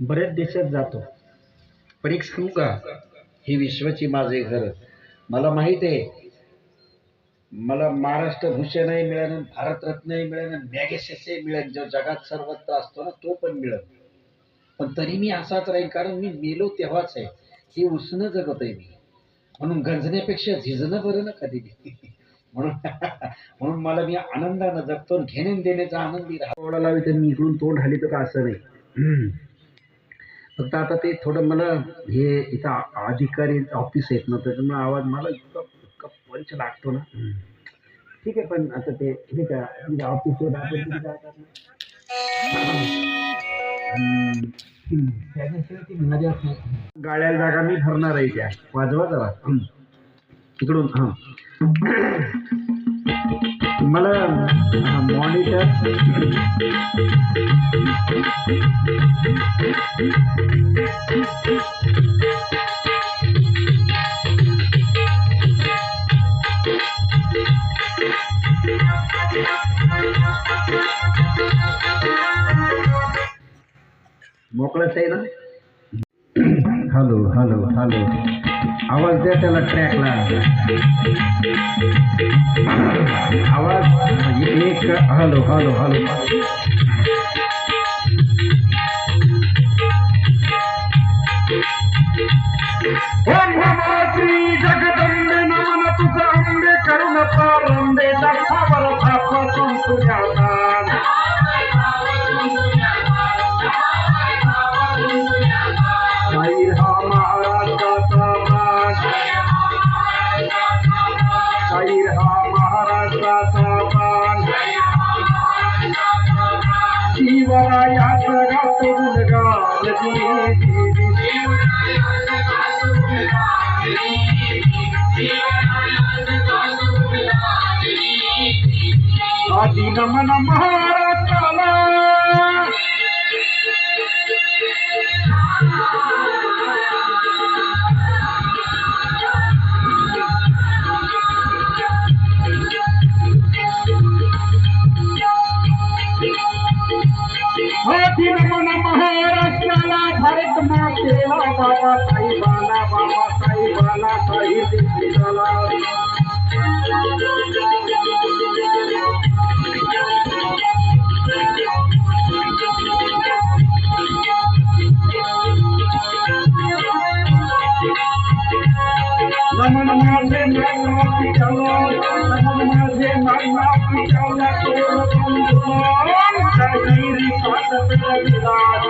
बऱ्याच देशात जातो. पण एक सांगू का ही विश्वाची माझे घर मला माहीत आहे मला महाराष्ट्र भूषणही मिळेल भारतरत्नही मिळेल मॅगेसेसही मिळेल. जो जगात सर्वत्र असतो ना तो पण मिळेल. पण तरी मी असाच राहील कारण मी मेलो तेव्हाच आहे. हे उसणं जगत आहे मी. म्हणून गंजण्यापेक्षा झिजणं बरं ना कधी म्हणून म्हणून मला मी आनंदानं जगतो घेणे देण्याचा आनंदी राहतो. लावी तर मी इकडून तोंड हाली तर का असं नाही. हम्म. फक्त आता ते थोडं मला हे इथं अधिकारी ऑफिस आहेत ना त्याच्यामुळे आवाज मला इतका इतका पंच लागतो ना. ठीक आहे पण आता ते हे का ऑफिस नाही. गाड्याला जागा मी भरणार आहे त्या वाजवा जरा. तिकडून हां मला मॉनिटर मोकळंच आहे ना हॅलो हॅलो हॅलो आवाज द्या त्याला ट्रॅकला आवाज म्हणजे एक हॅलो हॅलो हॅलो. ओम नमो महाराजाचा मान शिवरायाचा गातो भारत मातेला बाबा साई बाला बाबा साई बाला साई दिसला नमन माझे नाना पिताला नमन माझे नाना पिताला तोर बंधुमान शाहिरी पादत विराज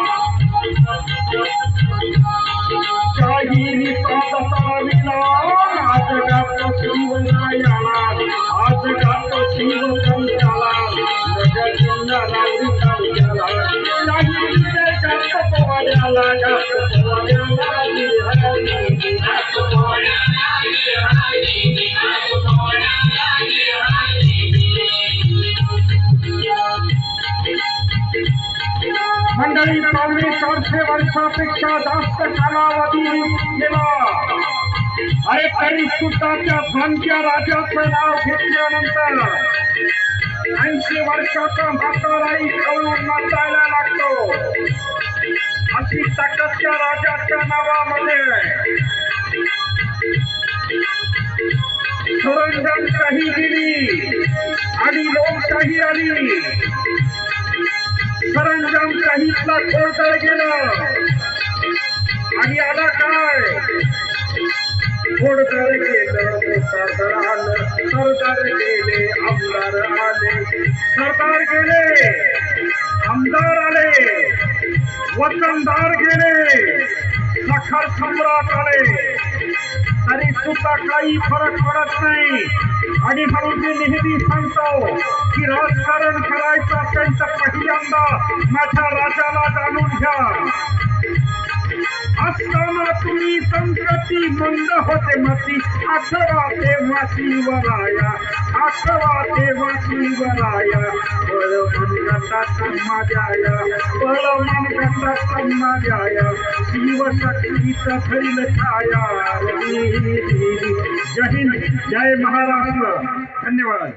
मंडळी पावणे चारशे वर्षापेक्षा जास्त कालावधी गेला अरे तरी सुद्धा त्या भांग्या राजाचं नाव घेतल्यानंतर ऐंशी वर्षाचा म्हाताराई खाऊन नाचायला लागतो. अशी ताकद त्या राजाच्या नावामध्ये सुरंजनशाही गेली आणि लोकशाही आली. सरंजामशाहीतला कोळतळ गेलं. आणि आला काय? खोडदळ गेलं सरदार आलं. सरदार गेले आमदार आले. सरदार गेले आमदार आले. वतनदार गेले सखर सम्राट आले. तरी सुद्धा काही फरक पडत नाही. आणि म्हणून मी नेहमी सांगतो की राजकारण करायचं त्यांचा पहिल्यांदा माझ्या राजाला जाणून घ्या. असताना तुम्ही संगती मंद होते मती. आठवा तेव्हा शिवराया आठवा तेव्हा शिवराया बळ मनगटात माझ्या बळ मनगटात माझ्या शिवशक्तीचा फैल छाया. जय हिंद. जय महाराष्ट्र. धन्यवाद.